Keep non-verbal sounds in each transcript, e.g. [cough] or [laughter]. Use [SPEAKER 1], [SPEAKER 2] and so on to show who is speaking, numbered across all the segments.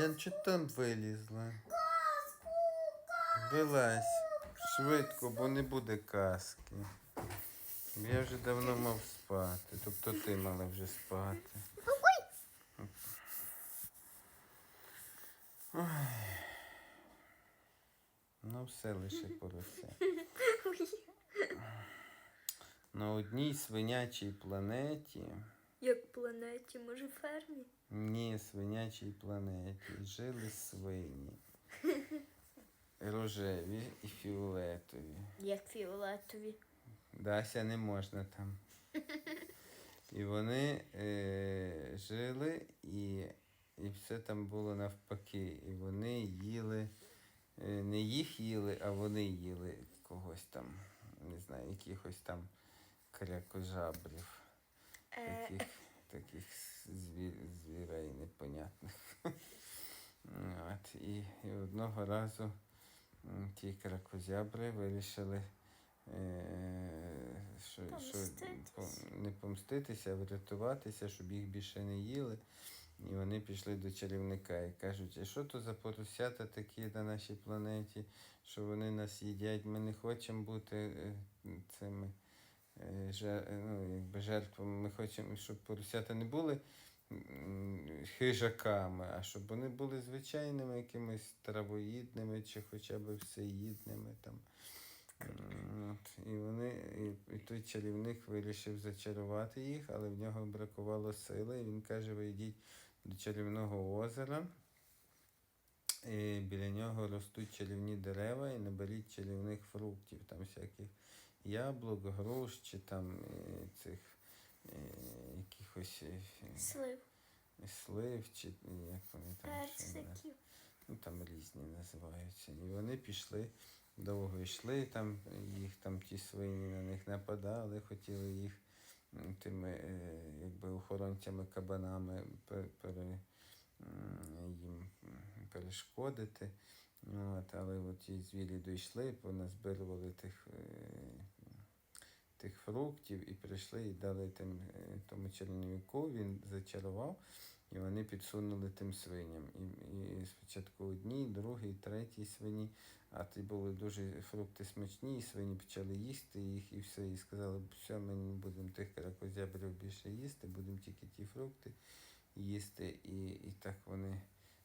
[SPEAKER 1] Я що там вилізла? Вилазь. Швидко, бо не буде казки. Я вже давно мав спати. Тобто ти мала вже спати. Ой. Ну, все лише порося. На одній свинячій планеті.
[SPEAKER 2] Як планеті, може фермі?
[SPEAKER 1] Ні, свинячій планеті жили свині. [laughs] Рожеві і фіолетові.
[SPEAKER 2] Як фіолетові.
[SPEAKER 1] Дася не можна там. [laughs] І вони е, жили, і, і все там було навпаки. І вони їли, е, не їх їли, а вони їли когось там, не знаю, якихось там крякожабрів.
[SPEAKER 2] Е,
[SPEAKER 1] Таких, таких звір, звірей непонятних. [laughs] От, і, і одного разу ті кракозябри вирішили е, що, що, не помститися, а врятуватися, щоб їх більше не їли. І вони пішли до чарівника і кажуть, а що то за поросята такі на нашій планеті, що вони нас їдять, ми не хочемо бути е, цими ну, якби жертвами. Ми хочемо, щоб поросята не були хижаками, а щоб вони були звичайними якимись травоїдними чи хоча б всеїдними там. От, і вони, і, і той чарівник вирішив зачарувати їх, але в нього бракувало сили. І він каже: ви йдіть до чарівного озера. І біля нього ростуть чарівні дерева і наберіть чарівних фруктів, там всяких яблук, груш чи там цих якихось е,
[SPEAKER 2] слив.
[SPEAKER 1] слив, чи як вони там.
[SPEAKER 2] Персиків.
[SPEAKER 1] Ну там різні називаються. І вони пішли, довго йшли, там їх там ті свині на них нападали, хотіли їх тими е, якби охоронцями кабанами пере, їм перешкодити. Ну, От, але от ті звірі дійшли, поназбирували тих, е, тих фруктів і прийшли і дали тим, е, тому чарівнику, він зачарував. І вони підсунули тим свиням. І, і спочатку одній, другій, третій свині, а ті були дуже фрукти смачні, і свині почали їсти їх і все. І сказали, все, ми не будемо тих кракозябрів більше їсти, будемо тільки ті фрукти їсти. І, і так вони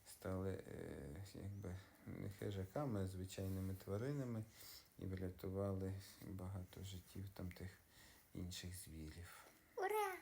[SPEAKER 1] стали е, якби не хижаками, а звичайними тваринами і врятували багато життів там тих інших звірів. Ура!